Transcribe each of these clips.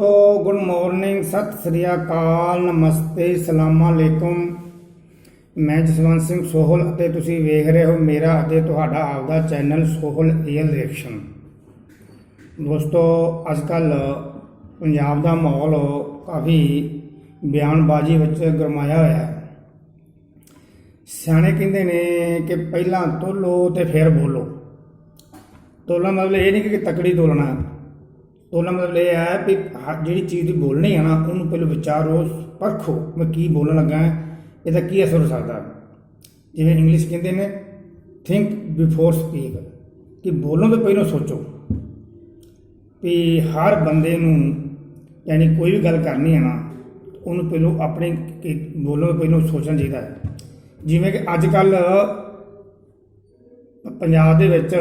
ਦੋਸਤੋ good morning, Sat Sri ਅਕਾਲ, ਨਮਸਤੇ, ਸਲਾਮ ਅਲੈਕੁਮ। ਮੈਂ ਜਸਵੰਤ ਸਿੰਘ ਸੋਹਲ ਅਤੇ ਤੁਸੀਂ ਵੇਖ ਰਹੇ ਹੋ ਮੇਰਾ ਅਤੇ ਤੁਹਾਡਾ ਆਪਦਾ ਚੈਨਲ ਸੋਹਲ ਰੀਅਲ ਰਿਐਕਸ਼ਨ। ਦੋਸਤੋ ਅੱਜ ਕੱਲ ਪੰਜਾਬ ਦਾ ਮਾਹੌਲ ਕਾਫੀ ਬਿਆਨਬਾਜ਼ੀ ਵਿੱਚ ਗਰਮਾਇਆ ਹੋਇਆ ਹੈ। ਸਿਆਣੇ ਕਹਿੰਦੇ ਨੇ ਕਿ ਪਹਿਲਾਂ ਤੋਲੋ ਤੇ ਫਿਰ ਬੋਲੋ। ਤੋਲਣ ਮਤਲਬ ਇਹ ਨਹੀਂ ਕਿ ਤਕੜੀ ਤੋਲਣਾ। ਹੈ ਤੋਲਣ ਮਤਲਬ ਇਹ ਹੈ ਵੀ ਹ- ਜਿਹੜੀ ਚੀਜ਼ ਦੀ ਬੋਲਣੀ ਹੈ ਨਾ, ਉਹਨੂੰ ਪਹਿਲਾਂ ਵਿਚਾਰੋ, ਪਰਖੋ ਮੈਂ ਕੀ ਬੋਲਣ ਲੱਗਾ ਹਾਂ, ਇਹਦਾ ਕੀ ਅਸਰ ਹੋ ਸਕਦਾ ਜਿਵੇਂ ਇੰਗਲਿਸ਼ ਕਹਿੰਦੇ ਨੇ ਥਿੰਕ ਬਿਫੋਰ ਸਪੀਕ ਕਿ ਬੋਲਣ ਤੋਂ ਪਹਿਲਾਂ ਸੋਚੋ ਵੀ ਹਰ ਬੰਦੇ ਨੂੰ ਯਾਨੀ ਕੋਈ ਵੀ ਗੱਲ ਕਰਨੀ ਹੈ ਨਾ, ਉਹਨੂੰ ਪਹਿਲਾਂ ਆਪਣੇ ਬੋਲਣ ਤੋਂ ਪਹਿਲਾਂ ਸੋਚਣਾ ਚਾਹੀਦਾ ਹੈ। ਜਿਵੇਂ ਕਿ ਅੱਜ ਕੱਲ ਪੰਜਾਬ ਦੇ ਵਿੱਚ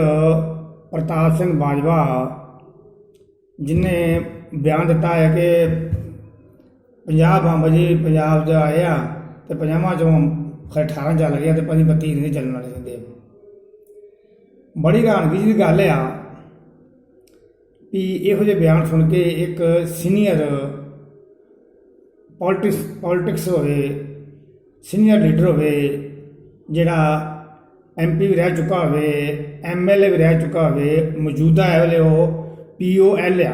ਪ੍ਰਤਾਪ ਸਿੰਘ ਬਾਜਵਾ ਜਿਨੇ ਬਿਆਨ ਦਿੱਤਾ ਹੈ ਕਿ ਪੰਜਾਬ ਬੰਬ ਜੀ ਪੰਜਾਬ 'ਚ ਆਏ ਆ ਤੇ ਪੰਜਾਬਾਂ ਚੋਂ ਖੈਰ 18 ਚੱਲ ਗਿਆ ਤੇ ਪੰਜ 32 ਨਹੀਂ ਚੱਲਣ ਵਾਲੇ ਹੁੰਦੇ ਬੜੀ ਹੈਰਾਨਗੀ ਦੀ ਗੱਲ ਆ ਵੀ ਇਹੋ ਜਿਹੇ ਬਿਆਨ ਸੁਣ ਕੇ ਇੱਕ ਸੀਨੀਅਰ ਪੋਲਿਟਿਕਸ ਪੋਲਿਟਿਕਸ ਹੋਵੇ, ਸੀਨੀਅਰ ਲੀਡਰ ਹੋਵੇ, ਜਿਹੜਾ ਐਮਪੀ ਵੀ ਰਹਿ ਚੁੱਕਾ ਹੋਵੇ ਐਮਐਲਏ ਵੀ ਰਹਿ ਚੁੱਕਾ ਹੋਵੇ, ਮੌਜੂਦਾ ਹੈ ਵੇਲੇ ਉਹ ਪੀਓਐਲ ਆ।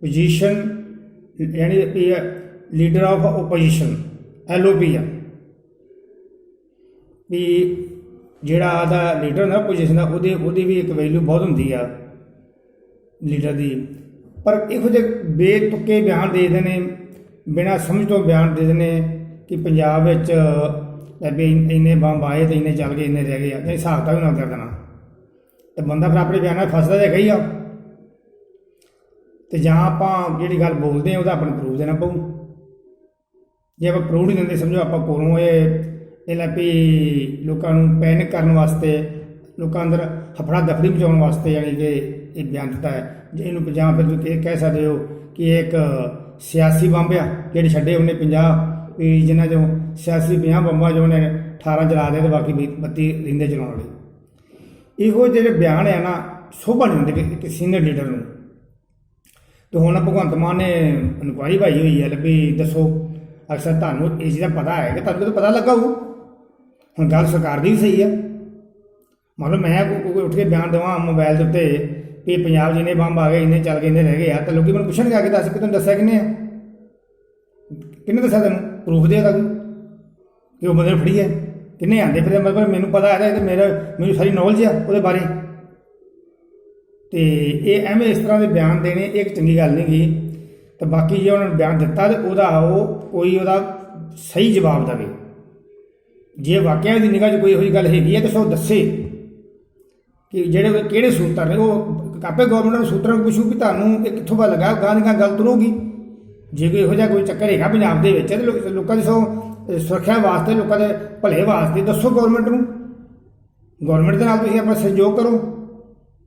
ਪੋਜੀਸ਼ਨ ਯਾਨੀ ਵੀ ਲੀਡਰ ਆਫ ਆਪੋਜੀਸ਼ਨ ਐਲਓਪੀ ਆ। ਵੀ ਜਿਹੜਾ ਦਾ ਲੀਡਰ ਨਾ ਪੋਜੀਸ਼ਨ ਦਾ, ਉਹਦੀ ਉਹਦੀ ਵੀ ਇੱਕ ਵੈਲਿਊ ਬਹੁਤ ਹੁੰਦੀ ਆ ਲੀਡਰ ਦੀ। ਪਰ ਇਹੋ ਜਿਹੇ ਬੇਤੁਕੇ ਬਿਆਨ ਦੇ ਦਿੰਦੇ ਨੇ ਬਿਨਾਂ ਸਮਝ ਤੋਂ ਬਿਆਨ ਦੇ ਦਿੰਦੇ ਨੇ ਕਿ ਪੰਜਾਬ ਵਿੱਚ ਵੀ ਇੰਨੇ ਬੰਬ ਆਏ ਤੇ ਇੰਨੇ ਚੱਲ ਗਏ, ਇੰਨੇ ਰਹਿ ਗਏ ਆ ਨਹੀਂ ਹਿਸਾਬ ਤਾਂ ਵੀ ਨਾ ਕਰ ਦੇਣਾ। ਤੇ ਬੰਦਾ ਫਿਰ ਆਪਣੇ ਬਿਆਨਾਂ 'ਚ ਫਸਦਾ ਤਾਂ ਗਈ ਆ। ਤੇ ਜਾਂ ਆਪਾਂ ਜਿਹੜੀ ਗੱਲ ਬੋਲਦੇ ਆ ਉਹਦਾ ਨੂੰ ਪ੍ਰੂਫ ਦੇਣਾ ਪਊ। ਜੇ ਆਪਾਂ ਪ੍ਰੂਫ ਨਹੀਂ ਦਿੰਦੇ, ਸਮਝੋ ਆਪਾਂ ਕੋਲੋਂ ਇਹ ਇਹ ਲੈ ਵੀ ਲੋਕਾਂ ਨੂੰ ਪੈਨਿਕ ਕਰਨ ਵਾਸਤੇ, ਲੋਕਾਂ ਅੰਦਰ ਹਫੜਾ ਦਫੜੀ ਮਚਾਉਣ ਵਾਸਤੇ ਯਾਨੀ ਕਿ ਇਹ ਬਿਆਨ ਦਿੱਤਾ ਹੈ। ਜੇ ਇਹਨੂੰ ਪੰਜਾਬ ਫਿਰ ਤੁਸੀਂ ਇਹ ਕਹਿ ਸਕਦੇ ਹੋ ਕਿ ਇਹ ਇੱਕ ਸਿਆਸੀ ਬੰਬ ਆ, ਜਿਹੜੇ ਛੱਡੇ ਉਹਨੇ 50 ਵੀ ਜਿਨ੍ਹਾਂ ਚੋਂ ਸਿਆਸੀ 50 ਬੰਬਾਂ ਚੋਂ ਉਹਨੇ 18 ਜਲਾ ਦੇ ਤੇ ਬਾਕੀ 32 ਰਿੰਦੇ ਚਲਾਉਣ ਵਾਲੇ। ਇਹੋ ਜਿਹੜੇ ਬਿਆਨ ਆ ਨਾ, ਸ਼ੋਭਾ ਨਹੀਂ ਹੁੰਦੇ ਕਿ ਸੀਨੀਅਰ ਲੀਡਰ ਨੂੰ। ਤੇ ਹੁਣ ਭਗਵੰਤ ਮਾਨ ਨੇ ਇਨਕੁਆਇਰੀ ਭਾਈ ਹੋਈ ਹੈ ਵੀ ਦੱਸੋ, ਅਕਸਰ ਤੁਹਾਨੂੰ ਇਸ ਚੀਜ਼ ਦਾ ਪਤਾ ਹੈ ਕਿ ਤੁਹਾਨੂੰ ਤਾਂ ਪਤਾ ਲੱਗਾ ਹੋਊ, ਹੁਣ ਗੱਲ ਸਰਕਾਰ ਦੀ ਵੀ ਸਹੀ ਹੈ। ਮਤਲਬ ਮੈਂ ਕੋਈ ਉੱਠ ਕੇ ਬਿਆਨ ਦੇਵਾਂ ਮੋਬਾਈਲ ਦੇ ਉੱਤੇ ਵੀ ਪੰਜਾਬ 'ਚ ਇੰਨੇ ਬੰਬ ਆ ਗਏ, ਇੰਨੇ ਚੱਲ ਗਏ, ਇੰਨੇ ਰਹਿ ਗਏ ਆ, ਤਾਂ ਲੋਕੀ ਮੈਨੂੰ ਪੁੱਛਣਗੇ ਆ ਕੇ ਦੱਸ ਕਿ ਤੈਨੂੰ ਦੱਸਿਆ ਕਿੰਨੇ ਆ? ਕਿੰਨੇ ਦੱਸਿਆ ਤੈਨੂੰ? ਪ੍ਰੂਫ ਦੇ ਦਾ ਕਿ ਉਹ ਬੰਦੇ ਫੜੀ ਹੈ? ਕਿੰਨੇ ਆਂਦੇ ਫਿਰ ਮਤਲਬ ਮੈਨੂੰ ਪਤਾ ਹੈ ਤੇ ਮੇਰਾ ਮੈਨੂੰ ਸਾਰੀ ਨੌਲੇਜ ਆ ਉਹਦੇ ਬਾਰੇ। ਤੇ ਇਹ ਐਵੇਂ ਇਸ ਤਰ੍ਹਾਂ ਦੇ ਬਿਆਨ ਦੇਣੇ, ਇਹ ਇੱਕ ਚੰਗੀ ਗੱਲ ਨਹੀਂ ਗੀ। ਤੇ ਬਾਕੀ ਜੇ ਉਹਨਾਂ ਨੇ ਬਿਆਨ ਦਿੱਤਾ ਤੇ ਉਹਦਾ ਉਹ, ਕੋਈ ਉਹਦਾ ਸਹੀ ਜਵਾਬ ਦੇਵੇ। ਜੇ ਵਾਕਿਆ ਦੀ ਨਿਗਾਹ 'ਚ ਕੋਈ ਹੋਈ ਗੱਲ ਹੈਗੀ ਹੈ, ਤਾਂ ਸੋ ਦੱਸੇ ਕਿ ਜਿਹੜੇ ਕਿਹੜੇ ਸੂਤਰ ਨੇ, ਉਹ ਆਪੇ ਗਵਰਨਮੈਂਟ ਨੂੰ ਸੂਤਰਾਂ ਨੂੰ ਪੁੱਛੂ ਵੀ ਤੁਹਾਨੂੰ ਇਹ ਕਿੱਥੋਂ ਪਤਾ ਲੱਗਾ ਗਾਂ ਦੀ ਗੱਲ ਤੁਰੂਗੀ ਜੇ ਕੋਈ ਇਹੋ ਜਿਹਾ ਕੋਈ ਚੱਕਰ ਹੈਗਾ ਪੰਜਾਬ ਦੇ ਵਿੱਚ, ਤੇ ਲੋਕਾਂ ਦੀ ਸੋ ਸੁਰੱਖਿਆ ਵਾਸਤੇ, ਲੋਕਾਂ ਦੇ ਭਲੇ ਵਾਸਤੇ ਦੱਸੋ ਗਵਰਨਮੈਂਟ ਨੂੰ। ਗਵਰਨਮੈਂਟ ਦੇ ਨਾਲ ਤੁਸੀਂ ਆਪਣਾ ਸਹਿਯੋਗ ਕਰੋ।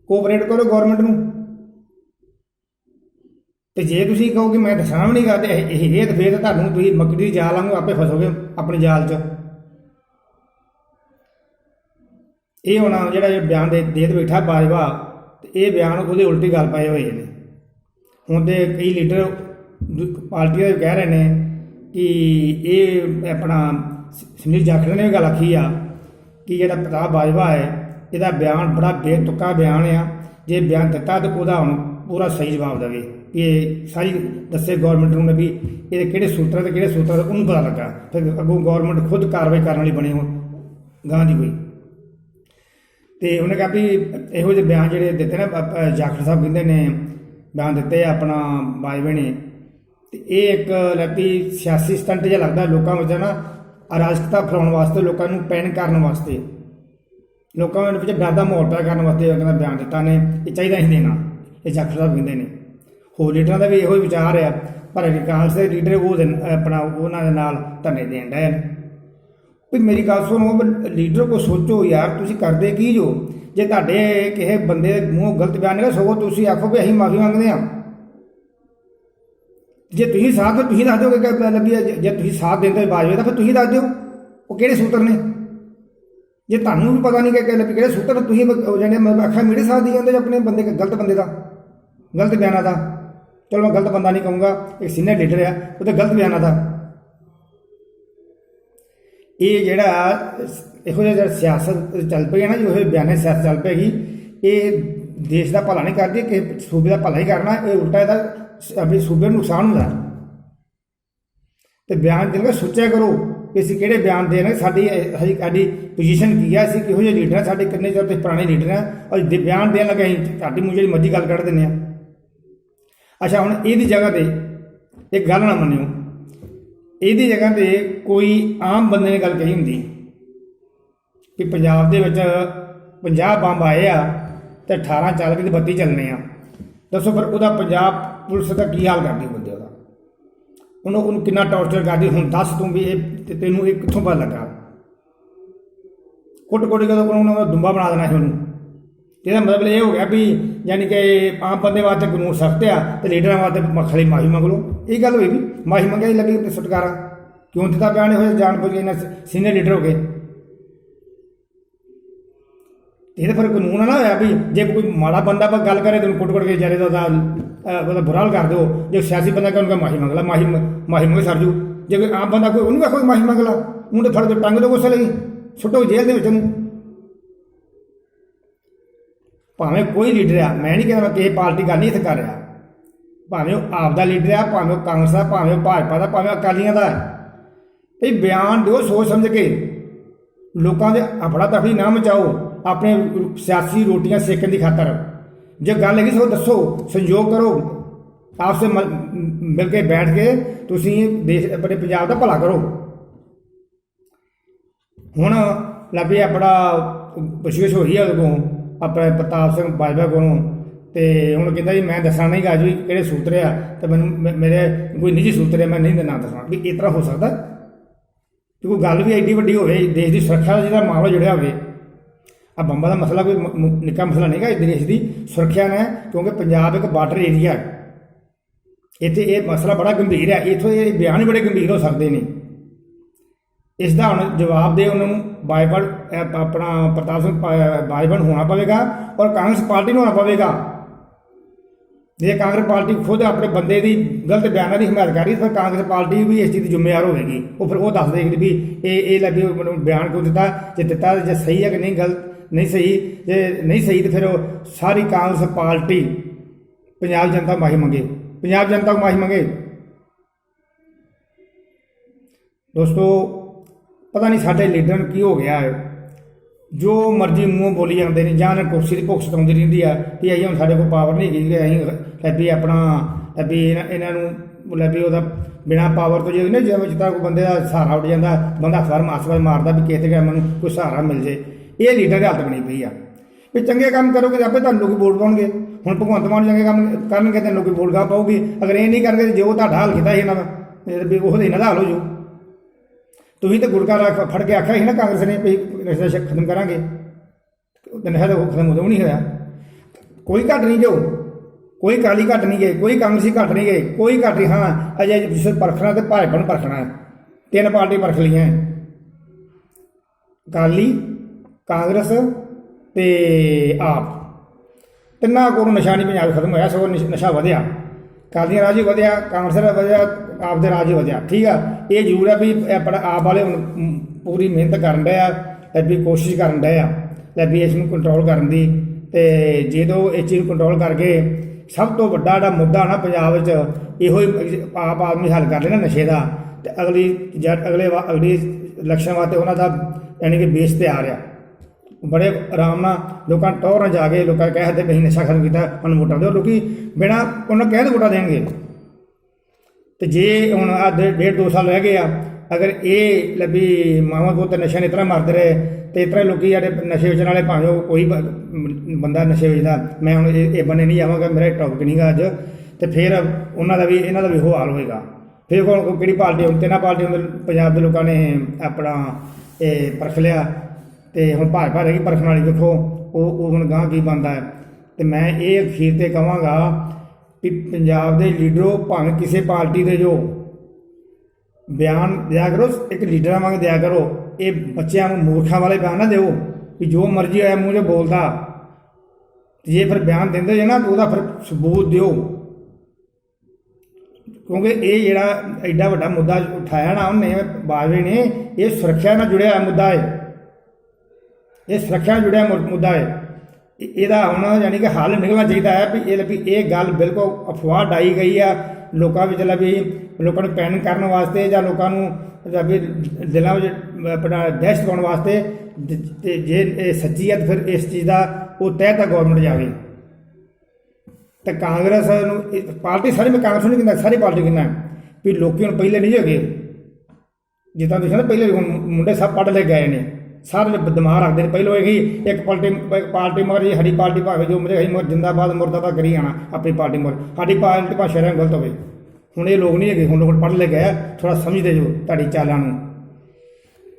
ਕੋਆਪਰੇਟ ਕਰੋ ਗਵਰਨਮੈਂਟ ਨੂੰ। ਤੇ ਜੇ ਤੁਸੀਂ ਕਹੋ ਕਿ ਮੈਂ ਦੱਸਣਾ ਵੀ ਨਹੀਂ ਗਾ ਇਹ ਇਹ ਇਹ ਤਾਂ ਫੇਰ ਤੁਹਾਨੂੰ ਤੁਸੀਂ ਮੱਕੜੀ ਦੀ ਜਾਲ ਵਾਂਗੂ ਆਪੇ ਫਸੋਗੇ ਆਪਣੇ ਜਾਲ 'ਚ। ਇਹ ਹੁਣ ਜਿਹੜਾ ਇਹ ਬਿਆਨ ਦੇ ਦੇ ਬੈਠਾ ਬਾਜਵਾ, ਤੇ ਇਹ ਬਿਆਨ ਉਹਦੇ ਉਲਟੀ ਗੱਲ ਪਾਏ ਹੋਏ ਨੇ। ਹੁਣ ਤੇ ਕਈ ਲੀਡਰ ਪਾਰਟੀਆਂ ਦੇ ਕਹਿ ਰਹੇ ਨੇ ਕਿ ਇਹ ਆਪਣਾ ਸੁਨੀਲ ਜਾਖੜ ਨੇ ਵੀ ਗੱਲ ਆਖੀ ਆ ਕਿ ਜਿਹੜਾ ਪ੍ਰਤਾਪ ਬਾਜਵਾ ਹੈ ਇਹਦਾ ਬਿਆਨ ਬੜਾ ਬੇਤੁਕਾ ਬਿਆਨ ਆ। ਜੇ ਬਿਆਨ ਦਿੱਤਾ ਤਾਂ ਉਹਦਾ ਹੁਣ ਪੂਰਾ ਸਹੀ ਜਵਾਬ ਦੇਵੇ। ਕਿ ਇਹ ਸਾਰੀ ਦੱਸੇ ਗਵਰਨਮੈਂਟ ਨੂੰ ਵੀ ਇਹਦੇ ਕਿਹੜੇ ਸੂਤਰਾਂ ਤੇ ਕਿਹੜੇ ਸੂਤਰਾਂ ਸੂਤਰ ਉਹਨੂੰ ਪਤਾ ਲੱਗਾ। ਫਿਰ ਅੱਗੋਂ ਗਵਰਨਮੈਂਟ ਖੁਦ ਕਾਰਵਾਈ ਕਰਨ ਵਾਲੀ ਬਣੀ ਹੁਣ ਗਾਂ ਦੀ ਕੋਈ ਤੇ ਉਹਨੇ ਕਿਹਾ ਵੀ ਇਹੋ ਜਿਹੇ ਬਿਆਨ ਜਿਹੜੇ ਦਿੱਤੇ ਨਾ ਜਾਖੜ ਸਾਹਿਬ ਕਹਿੰਦੇ ਨੇ, ਬਿਆਨ ਦਿੱਤੇ ਆਪਣਾ ਬਾਜਵੇ ਨੇ ਤੇ ਇਹ ਇੱਕ ਲੱਤੀ ਸਿਆਸੀ ਸਟੰਟ ਜਿਹਾ ਲੱਗਦਾ ਲੋਕਾਂ ਵਿੱਚ ਨਾ, ਅਰਾਜਕਤਾ ਫੈਲਾਉਣ ਵਾਸਤੇ, ਲੋਕਾਂ ਨੂੰ ਪੈਨ ਕਰਨ ਵਾਸਤੇ। ਲੋਕਾਂ ਦੇ ਵਿੱਚ ਡਰ ਦਾ ਮਾਹੌਲ ਪੈਦਾ ਕਰਨ ਵਾਸਤੇ ਉਹਨਾਂ ਦਾ ਬਿਆਨ ਦਿੱਤਾ ਨੇ ਇਹ ਚਾਹੀਦਾ ਹੀ ਦੇਣਾ ਇਹ ਜਾਖੜ ਸਾਹਿਬ ਕਹਿੰਦੇ ਨੇ। ਹੋਰ ਲੀਡਰਾਂ ਦਾ ਵੀ ਇਹੋ ਹੀ ਵਿਚਾਰ ਆ ਪਰ ਵਿਕਾਸ ਦੇ ਲੀਡਰ ਉਹ ਦਿਨ ਆਪਣਾ ਉਹਨਾਂ ਦੇ ਨਾਲ ਧਰਨੇ ਦੇਣ ਡਏ ਨੇ। ਵੀ ਮੇਰੀ ਗੱਲ ਸੁਣੋ ਲੀਡਰ ਕੋ ਸੋਚੋ ਯਾਰ ਤੁਸੀਂ ਕਰਦੇ ਕੀ ਜੋ? ਜੇ ਤੁਹਾਡੇ ਕਿਸੇ ਬੰਦੇ ਦੇ ਮੂੰਹੋਂ ਗਲਤ ਬਿਆਨ ਨਿਕਲੇ ਸਗੋਂ ਤੁਸੀਂ ਆਖੋ ਵੀ ਅਸੀਂ ਮਾਫੀ ਮੰਗਦੇ ਹਾਂ। ਜੇ ਤੁਸੀਂ ਸਾਥ ਤੁਸੀਂ ਦੱਸ ਦਿਓ ਕਿ ਲੱਭੀ ਹੈ, ਜੇ ਜੇ ਤੁਸੀਂ ਸਾਥ ਦਿੰਦੇ ਬਾਜਵੇ ਤਾਂ ਫਿਰ ਤੁਸੀਂ ਦੱਸ ਦਿਓ ਉਹ ਕਿਹੜੇ ਸੂਤਰ ਨੇ? ਜੇ ਤੁਹਾਨੂੰ ਵੀ ਪਤਾ ਨਹੀਂ ਕਿ ਕਿ ਕਿਹੜੇ ਸੂਤਰ ਤੁਸੀਂ ਉਹ ਜਿਹੜੇ ਅੱਖਾਂ ਮੀਡੀਆ ਸਾਥ ਦੀ ਜਾਂਦੇ ਆਪਣੇ ਬੰਦੇ ਗਲਤ ਬੰਦੇ ਦਾ? ਗਲਤ ਬਿਆਨਾਂ ਦਾ? ਚਲੋ ਮੈਂ ਗਲਤ ਬੰਦਾ ਨਹੀਂ ਕਹੂੰਗਾ ਇੱਕ ਸੀਨੀਅਰ ਲੀਡਰ ਆ ਉਹਦੇ ਗਲਤ ਬਿਆਨਾਂ ਦਾ। ਇਹ ਜਿਹੜਾ ਇਹੋ ਜਿਹਾ ਸਿਆਸਤ ਚੱਲ ਪਈ ਹੈ ਨਾ ਜੋ ਇਹ ਬਿਆਨੇ ਸਿਆਸਤ ਚੱਲ ਪਏਗੀ ਇਹ ਦੇਸ਼ ਦਾ ਭਲਾ ਨਹੀਂ ਕਰਦੀ, ਕਿ ਸੂਬੇ ਦਾ ਭਲਾ ਹੀ ਕਰਨਾ, ਇਹ ਉਲਟਾ ਇਹਦਾ ਆਪਣੇ ਸੂਬੇ ਨੂੰ ਨੁਕਸਾਨ ਹੁੰਦਾ। ਤੇ ਬਿਆਨ ਦੇਣਾ ਸੋਚਿਆ ਕਰੋ। ਕਿ ਅਸੀਂ ਕਿਹੜੇ ਬਿਆਨ ਦੇ ਰਹੇ ਸਾਡੀ ਇਹ- ਸਾਡੀ ਸਾਡੀ ਪੋਜੀਸ਼ਨ ਕੀ ਹੈ ਅਸੀਂ ਕਿਹੋ ਜਿਹੇ ਲੀਡਰ ਆ, ਸਾਡੇ ਕਿੰਨੇ ਚਿਰ ਤੋਂ ਪੁਰਾਣੇ ਲੀਡਰ ਆ, ਔਰ ਬਿਆਨ ਦੇਣ ਲੱਗੇ ਅਸੀਂ ਸਾਡੀ ਮੂੰਹ ਜਿਹੜੀ ਮਰਜ਼ੀ ਗੱਲ ਕੱਢ ਦਿੰਦੇ ਆ। ਅੱਛਾ, ਹੁਣ ਇਹਦੀ ਜਗ੍ਹਾ ਤੇ ਇੱਕ ਗੱਲ ਨਾ ਮੰਨਿਓ। ਇਹਦੀ ਜਗ੍ਹਾ ਤੇ ਕੋਈ ਆਮ ਬੰਦੇ ਨੇ ਗੱਲ ਕਹੀ ਹੁੰਦੀ ਕਿ ਪੰਜਾਬ ਦੇ ਵਿੱਚ 50 ਬੰਬ ਆਏ ਆ ਤੇ 18 ਚੱਲ ਕੇ ਤੇ 32 ਚੱਲਣੇ ਆ। ਦੱਸੋ ਫਿਰ ਉਹਦਾ ਪੰਜਾਬ ਪੁਲਿਸ ਦਾ ਕੀ ਹਾਲ ਕਰਦੀ ਬੰਦੇ ਉਹਨੂੰ ਉਹਨੂੰ ਕਿੰਨਾ ਟੌਰਚਰ ਕਰਦੀ, ਹੁਣ ਦੱਸ ਤੂੰ ਵੀ ਇਹ ਤੇ ਤੈਨੂੰ ਇਹ ਕਿੱਥੋਂ ਪਤਾ ਲੱਗਾ? ਕੁੱਟ ਕੁੱਟ ਕੇ ਤਾਂ ਉਹਨਾਂ ਦਾ ਦੁੰਬਾ ਬਣਾ ਦੇਣਾ ਸੀ ਉਹਨੂੰ। ਇਹਦਾ ਮਤਲਬ ਇਹ ਹੋ ਗਿਆ ਵੀ ਯਾਨੀ ਕਿ ਆਮ ਬੰਦੇ ਵਾਸਤੇ ਕਾਨੂੰਨ ਸਖਤ ਆ ਤੇ ਲੀਡਰਾਂ ਵਾਸਤੇ ਮਖਲੀ ਮਾਹੀ ਮੰਗ ਲਓ। ਇਹ ਗੱਲ ਹੋਈ ਵੀ ਮਾਹੀ ਮੰਗਿਆ ਲੱਗੀ ਤੇ ਛੁਟਕਾਰਾ। ਕਿਉਂ ਦਿੱਤਾ ਬਿਆਨ ਹੋਇਆ ਜਾਣ ਬੁੱਝ ਕੇ ਇਹਨਾਂ ਸੀਨੀਅਰ ਲੀਡਰ ਹੋ ਗਏ। ਤੇ ਇਹਦਾ ਫਿਰ ਕਾਨੂੰਨ ਆ ਨਾ ਹੋਇਆ ਵੀ ਜੇ ਕੋਈ ਮਾੜਾ ਬੰਦਾ ਪਰ ਗੱਲ ਕਰੇ ਤੈਨੂੰ ਕੁੱਟ ਕੁੱਟ ਕੇ ਜਾਰੇ ਦਾ ਉਹਦਾ ਅਹ, ਉਹਦਾ ਬੁਰਾ ਹਾਲ ਕਰ ਦਿਓ। ਜੇ ਸਿਆਸੀ ਬੰਦਾ ਕਹੇ ਉਹਨੂੰ ਮਾਹੀ ਮੰਗ ਲਾ ਮਾਹੀ ਮਾਹੀ ਮੰਗੇ ਸਰ ਜੂ ਜੇ ਕੋਈ ਆਮ ਬੰਦਾ ਕੋਈ ਉਹਨੂੰ ਆਖੋ ਮਾਹੀ ਮੰਗ ਲਾ। ਉਹਨੂੰ ਤੇ ਫੜ ਕੇ ਟੰਗ ਦੋ ਗੁੱਸੇ ਲਈ। ਸੁੱਟੋ ਜੇਲ੍ਹ ਦੇ ਵਿੱਚ ਉਹਨੂੰ। ਭਾਵੇਂ ਕੋਈ ਲੀਡਰ ਆ ਮੈਂ ਨਹੀਂ ਕਹਿੰਦਾ ਕਿ ਇਹ ਪਾਰਟੀ ਗੱਲ ਨਹੀਂ ਇੱਥੇ ਕਰ ਰਿਹਾ। ਭਾਵੇਂ ਉਹ ਆਪ ਦਾ ਲੀਡਰ ਆ ਭਾਵੇਂ ਉਹ ਕਾਂਗਰਸ ਦਾ ਭਾਵੇਂ ਉਹ ਭਾਜਪਾ ਦਾ ਭਾਵੇਂ ਅਕਾਲੀਆਂ ਦਾ। ਇਹ ਬਿਆਨ ਦਿਓ ਸੋਚ ਸਮਝ ਕੇ। ਲੋਕਾਂ ਦੇ ਅਫੜਾ ਤਫੜੀ ਨਾ ਮਚਾਓ। ਆਪਣੇ ਸਿਆਸੀ ਰੋਟੀਆਂ ਸੇਕਣ ਦੀ ਖਾਤਰ। ਜੇ ਗੱਲ ਹੈਗੀ ਸੋ ਦੱਸੋ, ਸੰਯੋਗ ਕਰੋ। ਆਪਸੇ ਮਿਲ ਕੇ ਬੈਠ ਕੇ ਤੁਸੀਂ ਦੇਸ਼, ਆਪਣੇ ਪੰਜਾਬ ਦਾ ਭਲਾ ਕਰੋ। ਹੁਣ ਲੱਭੇ ਆਪਣਾ ਪੁੱਛਗਿਛ ਹੋਈ ਆ ਉਹਦੇ ਕੋਲ, ਆਪਣੇ ਪ੍ਰਤਾਪ ਸਿੰਘ ਬਾਜਵਾ ਕੋਲੋਂ। ਤੇ ਹੁਣ ਕਹਿੰਦਾ ਜੀ, ਮੈਂ ਦੱਸਣਾ ਨਹੀਂ ਗਾ ਜੀ ਕਿਹੜੇ ਸੂਤਰ ਆ, ਤੇ ਮੈਨੂੰ ਮੇ- ਮੇਰੇ ਕੋਈ ਨਿੱਜੀ ਸੂਤਰ ਆ, ਮੈਂ ਨਹੀਂ ਦੇਣਾ ਦੱਸਣਾ, ਵੀ ਇਸ ਤਰ੍ਹਾਂ ਹੋ ਸਕਦਾ। ਕਿ ਕੋਈ ਗੱਲ ਵੀ ਐਡੀ ਵੱਡੀ ਹੋਵੇ, ਦੇਸ਼ ਦੀ ਸੁਰੱਖਿਆ ਦਾ ਜਿਹੜਾ ਮਾਮਲਾ ਜੁੜਿਆ ਹੋਵੇ ਆ ਬੰਬਾਂ ਦਾ ਮਸਲਾ ਕੋਈ ਨਿੱਕਾ ਮਸਲਾ ਨਹੀਂਗਾ ਇਸ ਦੇਸ਼ ਦੀ। ਸੁਰੱਖਿਆ ਨੇ, ਕਿਉਂਕਿ ਪੰਜਾਬ ਇੱਕ ਬਾਰਡਰ ਏਰੀਆ ਹੈ। ਇੱਥੇ ਇਹ ਮਸਲਾ ਬੜਾ ਗੰਭੀਰ ਹੈ। ਇਥੋਂ ਇਹ ਬਿਆਨ ਹੀ ਬੜੇ ਗੰਭੀਰ ਹੋ ਸਕਦੇ ਨੇ। ਇਸ ਦਾ ਹੁਣ ਜਵਾਬ ਦੇ ਉਹਨਾਂ ਨੂੰ ਬਾਈਬਲ ਆਪਣਾ ਪ੍ਰਤਾਪ ਸਿੰਘ ਪਾ- ਬਾਈਬਲ ਹੋਣਾ ਪਵੇਗਾ ਔਰ ਕਾਂਗਰਸ ਪਾਰਟੀ ਨੂੰ ਹੋਣਾ ਪਵੇਗਾ। ਜੇ ਕਾਂਗਰਸ ਪਾਰਟੀ ਖੁਦ ਆਪਣੇ ਬੰਦੇ ਦੀ ਗਲਤ ਬਿਆਨਾਂ ਦੀ ਹਮਾਇਤ ਕਰ ਰਹੀ ਤਾਂ ਕਾਂਗਰਸ ਪਾਰਟੀ ਵੀ ਇਸ ਚੀਜ਼ ਦੀ ਜ਼ਿੰਮੇਵਾਰ ਹੋਵੇਗੀ। ਉਹ ਫਿਰ ਉਹ ਦੱਸ ਦੇਗੀ ਵੀ ਇਹ ਇਹ ਲੱਗੇ ਮੈਨੂੰ ਬਿਆਨ ਕਿਉਂ ਦਿੱਤਾ, ਜੇ ਦਿੱਤਾ ਜੇ ਸਹੀ ਹੈ ਕਿ ਨਹੀਂ, ਗਲਤ ਨਹੀਂ ਸਹੀ, ਜੇ ਨਹੀਂ ਸਹੀ ਤੇ ਫਿਰ ਉਹ ਸਾਰੀ ਕਾਂਗਰਸ ਪਾਰਟੀ ਪੰਜਾਬ ਜਨਤਾ ਮਾਫ਼ੀ ਮੰਗੇ। ਪੰਜਾਬ ਜਨਤਾ ਮਾਫ਼ੀ ਮੰਗੇ। ਦੋਸਤੋ, ਪਤਾ ਨਹੀਂ ਸਾਡੇ ਲੀਡਰ ਨੂੰ ਕੀ ਹੋ ਗਿਆ ਹੈ। ਜੋ ਮਰਜ਼ੀ ਮੂੰਹ ਬੋਲੀ ਜਾਂਦੇ ਨੇ ਜਾਂ ਕੁਰਸੀ ਦੀ ਭੁੱਖ ਸਤਾਉਂਦੀ ਰਹਿੰਦੀ ਆ ਵੀ ਅਸੀਂ ਹੁਣ ਸਾਡੇ ਕੋਲ ਪਾਵਰ ਨਹੀਂ ਹੈਗੀ ਕਿ ਅਸੀਂ ਲੱਭੀ ਆਪਣਾ ਲੱਭੀ ਇਹਨਾਂ ਇਹਨਾਂ ਨੂੰ ਲੱਭੀ ਉਹਦਾ ਬਿਨਾ ਪਾਵਰ ਤੋਂ ਜੇ ਨਾ ਜਿਵੇਂ ਜਿੱਦਾਂ ਕੋਈ ਬੰਦੇ ਦਾ ਸਹਾਰਾ ਉੱਡ ਜਾਂਦਾ, ਬੰਦਾ ਅਖਬਾਰ ਮਾਸਵਾ ਮਾਰਦਾ ਵੀ ਕਿਸੇ ਤੇ ਮੈਨੂੰ ਕੋਈ ਸਹਾਰਾ ਮਿਲ ਜੇ। ਇਹ ਲੀਡਰ ਦੀ ਹਾਲਤ ਬਣੀ ਪਈ ਆ। ਵੀ ਚੰਗੇ ਕੰਮ ਕਰੋਗੇ ਤਾਂ ਆਪੇ ਤੁਹਾਨੂੰ ਲੋਕ ਵੋਟ ਪਾਉਣਗੇ। ਹੁਣ ਭਗਵੰਤ ਮਾਨ ਚੰਗੇ ਕੰਮ ਕਰਨਗੇ ਤਾਂ ਲੋਕੀ ਵੋਟ ਗਾ ਪਾਉਗੀ। ਅਗਰ ਇਹ ਨਹੀਂ ਕਰਨਗੇ ਤੇ ਜੋ ਤੁਹਾਡਾ ਹਾਲ ਕੀਤਾ ਸੀ ਇਹਨਾਂ ਦਾ? ਵੀ ਉਹ ਉਹਦੇ ਇਹਨਾਂ ਦਾ ਹਾਲ ਹੋ ਜੂ ਤੁਸੀਂ ਤਾਂ ਗੁੜਕਾ ਫੜ ਕੇ ਆਖਿਆ ਸੀ ਨਾ ਕਾਂਗਰਸ ਨੇ ਵੀ ਨਸ਼ਾ ਸ਼ ਖਤਮ ਕਰਾਂਗੇ। ਤੇ ਨਸ਼ਾ ਤਾਂ ਖਤਮ ਉਦੋਂ ਨਹੀਂ ਹੋਇਆ। ਕੋਈ ਘਟ ਨਹੀਂ ਜੋ ਕੋਈ ਕਾਲੀ ਘਟ ਨਹੀਂ ਗਏ, ਕੋਈ ਕਾਂਗਰਸੀ ਘਟ ਨਹੀਂ ਗਏ, ਕੋਈ ਘਟ ਨਹੀਂ। ਹਾਂ, ਅਜੇ ਜਿਸ ਪਰਖਣਾ ਤੇ ਭਾਜਪਾ ਨੂੰ ਪਰਖਣਾ ਤਿੰਨ ਪਾਰਟੀ ਪਰਖ ਲਈਆਂ ਹੈ। ਕਾਂਗਰਸ ਤੇ ਆਪ। ਤਿੰਨਾਂ ਕੋਲ ਨਸ਼ਾ ਨਹੀਂ ਪੰਜਾਬ 'ਚ ਖਤਮ ਹੋਇਆ, ਸਗੋਂ ਨਸ਼- ਨਸ਼ਾ ਵਧਿਆ। ਕਾਲੀਆਂ ਰਾਜ ਹੀ ਵਧਿਆ, ਕਾਂਗਰਸ ਦਾ ਵਧਿਆ, ਆਪ ਦੇ ਰਾਜ ਹੀ ਵਧਿਆ। ਠੀਕ ਆ, ਇਹ ਜ਼ਰੂਰ ਹੈ ਵੀ ਆਪਣਾ ਆਪ ਵਾਲੇ ਹੁਣ ਪੂਰੀ ਮਿਹਨਤ ਕਰਨ ਡਏ ਆ, ਲੈ ਵੀ ਕੋਸ਼ਿਸ਼ ਕਰਨ ਡਏ ਆ, ਲੈ ਵੀ ਇਸ ਨੂੰ ਕੰਟਰੋਲ ਕਰਨ ਦੀ। ਤੇ ਜਦੋਂ ਇਸ ਚੀਜ਼ ਨੂੰ ਕੰਟਰੋਲ ਕਰਕੇ ਸਭ ਤੋਂ ਵੱਡਾ ਜਿਹੜਾ ਮੁੱਦਾ ਨਾ ਪੰਜਾਬ ਵਿੱਚ ਇਹੋ ਹੀ ਆਪ ਆਦਮੀ ਹੱਲ ਕਰ ਲੈਣਾ ਨਸ਼ੇ ਦਾ, ਤੇ ਅਗਲੀ ਜਦ ਅਗਲੇ ਵਾ- ਅਗਲੀ ਇਲੈਕਸ਼ਨ ਵਾਸਤੇ ਉਹਨਾਂ ਦਾ ਯਾਨੀ ਕਿ ਬੇਸ ਤਿਆਰ ਆ। ਬੜੇ ਆਰਾਮ ਨਾਲ ਲੋਕਾਂ ਨੂੰ ਟੌਰ ਨਾਲ ਜਾ ਕੇ ਲੋਕਾਂ ਕਹਿ ਹੱਦੇ ਵੀ ਨਸ਼ਾ ਖਤਮ ਕੀਤਾ, ਸਾਨੂੰ ਵੋਟਾਂ ਦਿਓ। ਲੋਕੀ ਬਿਨਾ ਉਹਨਾਂ ਕਹਿ ਦੇ ਵੋਟਾਂ ਦੇਣਗੇ। ਤੇ ਜੇ ਹੁਣ ਆ ਡੇਢ ਦੋ ਸਾਲ ਰਹਿ ਗਏ ਆ, ਅਗਰ ਇਹ ਲੱਭੀ ਮਾਵਾਂ ਪੁੱਤ ਨਸ਼ਾ ਨੇ ਇਤਰਾ ਮਾਰਦੇ ਰਹੇ, ਤੇ ਇਤਰਾ ਲੋਕੀ ਜਿਹੜੇ ਨਸ਼ੇ ਵੇਚਣ ਵਾਲੇ ਭਾਵੇਂ ਉਹ ਕੋਈ ਬੰਦਾ ਨਸ਼ੇ ਵੇਚਦਾ, ਮੈਂ ਹੁਣ ਇਹ ਇਹ ਬੰਨੇ ਨਹੀਂ ਆਵਾਂਗਾ ਮੇਰਾ ਟੌਪਿਕ ਨਹੀਂਗਾ ਅੱਜ। ਤੇ ਫਿਰ ਉਹਨਾਂ ਦਾ ਵੀ, ਇਹਨਾਂ ਦਾ ਵੀ ਉਹ ਹਾਲ ਹੋਏਗਾ। ਫਿਰ ਕੋਣ, ਕਿਹੜੀ ਪਾਰਟੀ, ਹੁਣ ਤਿੰਨਾਂ ਪਾਰਟੀਆਂ ਦੇ ਪੰਜਾਬ ਦੇ ਲੋਕਾਂ ਨੇ ਆਪਣਾ ਇਹ ਪਰਖ ਲਿਆ। ਤੇ ਹੁਣ ਭਾਜਪਾ ਰਹੀ ਪਰਖਣ ਵਾਲੀ ਵੇਖੋ ਉਹ ਉਹ ਹੁਣ ਗਾਂ ਕੀ ਬੰਦਾ ਹੈ। ਤੇ ਮੈਂ ਇਹ ਅਖੀਰ ਤੇ ਕਹਾਂਗਾ ਵੀ ਪੰਜਾਬ ਦੇ ਲੀਡਰੋ, ਭਾਵੇਂ ਕਿਸੇ ਪਾਰਟੀ ਦੇ ਜੋ, ਬਿਆਨ ਦਿਆ ਕਰੋ, ਇੱਕ ਲੀਡਰਾਂ ਵਾਂਗ ਦਿਆ ਕਰੋ, ਇਹ ਬੱਚਿਆਂ ਨੂੰ ਮੂਰਖਾਂ ਵਾਲੇ ਬਿਆਨ ਨਾ ਦਿਓ ਵੀ ਜੋ ਮਰਜ਼ੀ ਆਇਆ ਮੂੰਹ 'ਚ ਬੋਲਦਾ। ਜੇ ਫਿਰ ਬਿਆਨ ਦਿੰਦੇ ਜੇ ਨਾ, ਤਾਂ ਉਹਦਾ ਫਿਰ ਸਬੂਤ ਦਿਓ। ਕਿਉਂਕਿ ਇਹ ਜਿਹੜਾ ਐਡਾ ਵੱਡਾ ਮੁੱਦਾ ਉਠਾਇਆ ਨਾ ਉਹਨੇ, ਬਾਜਵੇ ਨੇ, ਇਹ ਸੁਰੱਖਿਆ ਨਾਲ ਜੁੜਿਆ ਹੋਇਆ ਮੁੱਦਾ ਹੈ। ਇਹ ਸੁਰੱਖਿਆ ਨਾਲ ਜੁੜਿਆ ਮੁ- ਮੁੱਦਾ ਹੈ ਇਹਦਾ ਹੁਣ ਯਾਨੀ ਕਿ ਹੱਲ ਨਿਕਲਣਾ ਚਾਹੀਦਾ ਹੈ ਵੀ ਇਹ ਵੀ ਇਹ ਗੱਲ ਬਿਲਕੁਲ ਅਫਵਾਹ ਡਾਈ ਗਈ ਆ ਲੋਕਾਂ ਵਿੱਚ ਲਾ ਵੀ ਲੋਕਾਂ ਨੂੰ ਪੈਨ ਕਰਨ ਵਾਸਤੇ ਜਾਂ ਲੋਕਾਂ ਨੂੰ ਵੀ ਦਿਲਾਂ ਵਿੱਚ ਆਪਣਾ ਦਹਿਸ਼ਤ ਪਾਉਣ ਵਾਸਤੇ ਤੇ ਜੇ ਇਹ ਸੱਚੀ ਹੈ ਤਾਂ ਫਿਰ ਇਸ ਚੀਜ਼ ਦਾ ਉਹ ਤਹਿ ਤੱਕ ਗਵਰਨਮੈਂਟ ਜਾਵੇ। ਤਾਂ ਕਾਂਗਰਸ ਨੂੰ ਪਾਰਟੀ ਸਾਰੀ ਮੈਂ ਕਾਂਗਰਸ ਨੂੰ ਕਹਿੰਦਾ, ਸਾਰੀ ਪਾਰਟੀ ਕਹਿੰਦਾ ਵੀ ਲੋਕੀ ਹੁਣ ਪਹਿਲੇ ਨਹੀਂ ਹੈਗੇ। ਜਿੱਦਾਂ ਤੁਸੀਂ ਨਾ ਪਹਿਲੇ ਹੁਣ ਮੁੰਡੇ ਸਭ ਪੜ੍ਹ ਲੈ ਗਏ ਨੇ। ਸਾਰੇ ਦਿਮਾਗ ਰੱਖਦੇ ਨੇ। ਪਹਿਲਾਂ ਇਹ ਹੀ ਇੱਕ ਪਾਰਟੀ ਪਾਰਟੀ ਮਗਰ ਜੀ ਸਾਡੀ ਪਾਰਟੀ ਭਾਵੇਂ ਜੋ ਮੇਰੇ ਅਸੀਂ ਜਿੰਦਾਬਾਦ ਮੁਰਦਾਬਾਦ ਕਰੀ ਜਾਣਾ ਆਪਣੀ ਪਾਰਟੀ ਮਗਰ। ਸਾਡੀ ਪਾਰਟੀ ਭਾਸ਼ਾ ਰਹਿ ਗਲਤ ਹੋਵੇ। ਹੁਣ ਇਹ ਲੋਕ ਨਹੀਂ ਹੈਗੇ, ਹੁਣ ਲੋਕ ਪੜ੍ਹ ਲੈ ਗਏ ਥੋੜਾ ਸਮਝਦੇ ਜੋ ਤੁਹਾਡੀ ਚਾਲਾਂ ਨੂੰ।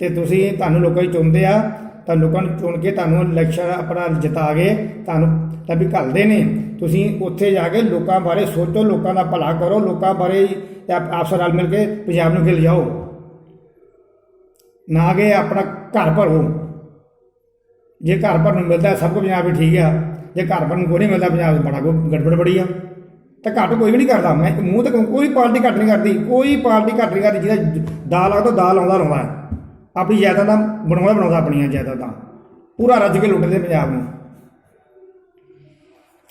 ਤੇ ਤੁਸੀਂ ਤੁਹਾਨੂੰ ਲੋਕਾਂ ਹੀ ਚੁਣਦੇ ਆ ਤਾਂ ਲੋਕਾਂ ਨੂੰ ਚੁਣ ਕੇ ਤੁਹਾਨੂੰ ਇਲੈਕਸ਼ਨ ਆਪਣਾ ਜਿਤਾ ਕੇ ਤੁਹਾਨੂੰ ਤਾਂ ਵੀ ਘੱਲਦੇ ਨੇ। ਤੁਸੀਂ ਉੱਥੇ ਜਾ ਕੇ ਲੋਕਾਂ ਬਾਰੇ ਸੋਚੋ, ਲੋਕਾਂ ਦਾ ਭਲਾ ਕਰੋ, ਲੋਕਾਂ ਬਾਰੇ ਆਪ- ਆਪਸ ਨਾਲ ਮਿਲ ਕੇ ਪੰਜਾਬ ਨੂੰ ਖਿਲ ਜਾਓ ਨਾ ਕਿ ਆਪਣਾ ਘਰ ਭਰੋ। ਜੇ ਘਰ ਭਰਨ ਨੂੰ ਮਿਲਦਾ ਸਭ ਕੁ ਪੰਜਾਬ ਵੀ ਠੀਕ ਆ। ਜੇ ਘਰ ਭਰਨ ਨੂੰ ਕੋਈ ਨਹੀਂ ਮਿਲਦਾ, ਪੰਜਾਬ 'ਚ ਬੜਾ ਕੋਈ ਗੜਬੜ ਬੜੀ ਆ। ਤਾਂ ਘੱਟ ਕੋਈ ਵੀ ਨਹੀਂ ਕਰਦਾ। ਮੈਂ ਮੂੰਹ ਤੇ ਕੋਈ ਪਾਰਟੀ ਘੱਟ ਨਹੀਂ ਕਰਦੀ। ਕੋਈ ਪਾਰਟੀ ਘੱਟ ਨਹੀਂ ਕਰਦੀ ਜਿਹਦਾ ਦਾਲ ਲੱਗਦਾ ਦਾਲ ਆਉਂਦਾ ਲਾਉਂਦਾ ਹੈ। ਆਪਣੀ ਜਾਇਦਾਦਾਂ ਬਣਾਉਂਦਾ ਬਣਾਉਂਦਾ ਆਪਣੀਆਂ ਜਾਇਦਾਦਾਂ ਪੂਰਾ ਰੱਜ ਕੇ ਲੁੱਟਦੇ ਪੰਜਾਬ ਨੂੰ।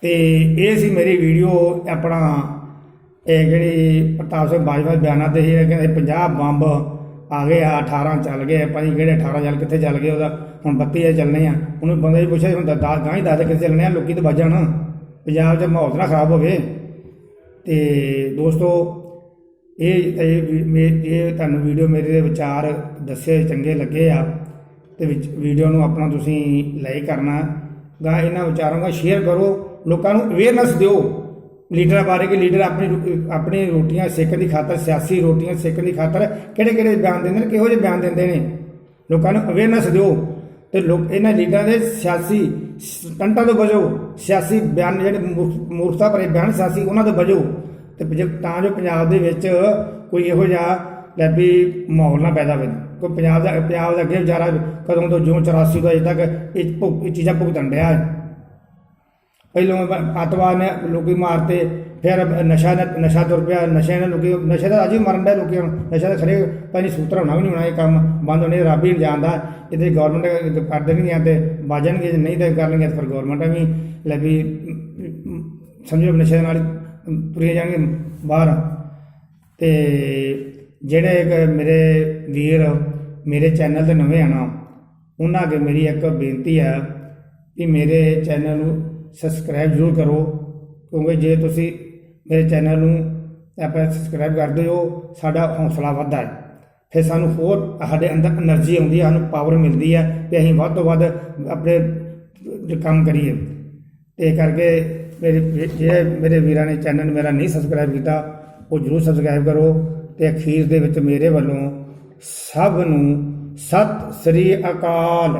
ਤੇ ਇਹ ਸੀ ਮੇਰੀ ਵੀਡੀਓ, ਆਪਣਾ ਇਹ ਜਿਹੜੀ ਪ੍ਰਤਾਪ ਸਿੰਘ ਬਾਜਵਾ ਦੇ ਬਿਆਨਾਂ ਤੇ ਸੀ ਇਹ ਕਹਿੰਦੇ 50 ਬੰਬ ਆ ਗਏ ਆ 18 ਚੱਲ ਗਏ, ਭਾਈ ਕਿਹੜੇ 18 ਚੱਲ, ਕਿੱਥੇ ਚੱਲ ਗਏ ਉਹਦਾ? ਹੁਣ 32 ਆ ਚੱਲਣੇ ਆ। ਉਹਨੂੰ ਬੰਦੇ ਵੀ ਪੁੱਛਿਆ ਹੁੰਦਾ ਦਾ ਗਾਂ ਹੀ ਦੱਸ ਕਿੱਥੇ ਚੱਲਣੇ ਆ, ਲੋਕੀ ਤਾਂ ਵੱਜਣ ਪੰਜਾਬ 'ਚ ਮਾਹੌਲ ਨਾ ਖਰਾਬ ਹੋਵੇ। ਤੇ ਦੋਸਤੋ, ਇਹ ਇਹ ਵੀ- ਮੇ- ਤੁਹਾਨੂੰ ਵੀਡੀਓ ਮੇਰੇ ਦੇ ਵਿਚਾਰ ਦੱਸੇ ਚੰਗੇ ਲੱਗੇ ਆ। ਤੇ ਵੀਡੀਓ ਨੂੰ ਆਪਣਾ ਤੁਸੀਂ ਲਾਈਕ ਕਰਨਾ। ਗਾ ਇਹਨਾਂ ਵਿਚਾਰਾਂ ਦਾ ਸ਼ੇਅਰ ਕਰੋ। ਲੋਕਾਂ ਨੂੰ ਅਵੇਅਰਨੈਸ ਦਿਓ। ਲੀਡਰਾਂ ਬਾਰੇ ਕਿ ਲੀਡਰ ਆਪਣੀ ਆਪਣੀ ਰੋਟੀਆਂ ਸੇਕਣ ਦੀ ਖਾਤਰ, ਸਿਆਸੀ ਰੋਟੀਆਂ ਸੇਕਣ ਦੀ ਖਾਤਰ ਕਿਹੜੇ ਕਿਹੜੇ ਬਿਆਨ ਦਿੰਦੇ ਨੇ, ਕਿਹੋ ਜਿਹੇ ਬਿਆਨ ਦਿੰਦੇ ਨੇ? ਲੋਕਾਂ ਨੂੰ ਅਵੇਅਰਨੈਸ ਦਿਓ ਤੇ ਲੋਕ, ਇਹਨਾਂ ਲੀਡਰਾਂ ਦੇ ਸਿਆਸੀ ਸਟੰਟਾਂ ਤੋਂ ਬਚੋ। ਸਿਆਸੀ ਬਿਆਨ ਜਿਹੜੇ ਮੂਰਖ- ਮੂਰਖਤਾ ਭਰੇ ਬਿਆਨ ਸਿਆਸੀ, ਉਹਨਾਂ ਤੋਂ ਬਚੋ। ਤੇ ਜੇ ਤਾਂ ਜੋ ਪੰਜਾਬ ਦੇ ਵਿੱਚ ਕੋਈ ਇਹੋ ਜਿਹਾ ਲੈਬੀ ਮਾਹੌਲ ਨਾ ਪੈਦਾ ਹੋਵੇ। ਕੋਈ ਪੰਜਾਬ ਦਾ ਪੰਜਾਬ ਦਾ ਅੱਗੇ ਵਿਚਾਰਾ ਕਦੋਂ ਤੋਂ ਜੂਨ 84 ਤੋਂ ਅਜੇ ਤੱਕ ਇਹ ਭੁਗ- ਇਹ ਚੀਜ਼ਾਂ ਭੁਗਤਣ ਰਿਹਾ ਹੈ। ਪਹਿਲਾਂ ਆਤਵਾਦ ਨੇ ਲੋਕੀ ਮਾਰਤੇ, ਫਿਰ ਨਸ਼ਾ ਨੇ ਨਸ਼ਾ ਤੁਰ ਪਿਆ, ਨਸ਼ੇ ਨੇ ਲੋਕੀ ਨਸ਼ੇ ਦਾ ਅੱਜ ਵੀ ਮਰਨ ਦਾ ਲੋਕੀ ਨਸ਼ਾ ਦਾ ਖਰੇ ਭਾਈ ਸੂਤਰ ਹੋਣਾ ਵੀ ਨਹੀਂ ਹੋਣਾ ਇਹ ਕੰਮ। ਬੰਦ ਹੋਣੇ, ਰੱਬ ਹੀ ਨਹੀਂ ਜਾਣਦਾ। ਇਹਦੇ ਗਵਰਨਮੈਂਟ ਕਰ ਦੇਣਗੀਆਂ ਤੇ ਬਾਜਣਗੇ ਜੇ ਨਹੀਂ ਤੇ ਕਰਨਗੇ ਤਾਂ ਫਿਰ ਗਵਰਨਮੈਂਟ ਵੀ ਲੈ ਵੀ ਸਮਝੋ ਨਸ਼ੇ ਦੇ ਨਾਲ ਹੀ ਤੁਰੇ ਜਾਣਗੇ ਬਾਹਰ। ਤੇ ਜਿਹੜੇ ਮੇਰੇ ਵੀਰ, ਮੇਰੇ ਚੈਨਲ ਤੇ ਨਵੇਂ ਆਣਾ ਉਹਨਾਂ ਅੱਗੇ ਮੇਰੀ ਇੱਕ ਬੇਨਤੀ ਹੈ ਕਿ ਮੇਰੇ ਚੈਨਲ ਨੂੰ ਸਬਸਕ੍ਰਾਈਬ ਜ਼ਰੂਰ ਕਰੋ, ਕਿਉਂਕਿ ਜੇ ਤੁਸੀਂ ਮੇਰੇ ਚੈਨਲ ਨੂੰ ਆਪਾਂ ਸਬਸਕ੍ਰਾਈਬ ਕਰਦੇ ਹੋ, ਸਾਡਾ ਹੌਸਲਾ ਵੱਧਦਾ ਹੈ। ਫਿਰ ਸਾਨੂੰ ਹੋਰ ਸਾਡੇ ਅੰਦਰ એનર્ਜੀ ਆਉਂਦੀ ਹੈ, ਸਾਨੂੰ ਪਾਵਰ ਮਿਲਦੀ ਹੈ ਤੇ ਅਸੀਂ ਵੱਧ ਤੋਂ ਵੱਧ ਆਪਣੇ ਕੰਮ ਕਰੀਏ। ਤੇ ਕਰਕੇ ਮੇਰੇ ਜੇ ਮੇਰੇ ਵੀਰਾਂ ਨੇ ਚੈਨਲ ਮੇਰਾ ਨਹੀਂ ਸਬਸਕ੍ਰਾਈਬ ਕੀਤਾ, ਉਹ ਜਰੂਰ ਸਬਸਕ੍ਰਾਈਬ ਕਰੋ ਤੇ ਅਖੀਰ ਦੇ ਵਿੱਚ ਮੇਰੇ ਵੱਲੋਂ ਸਭ ਨੂੰ ਸਤਿ ਸ੍ਰੀ ਅਕਾਲ।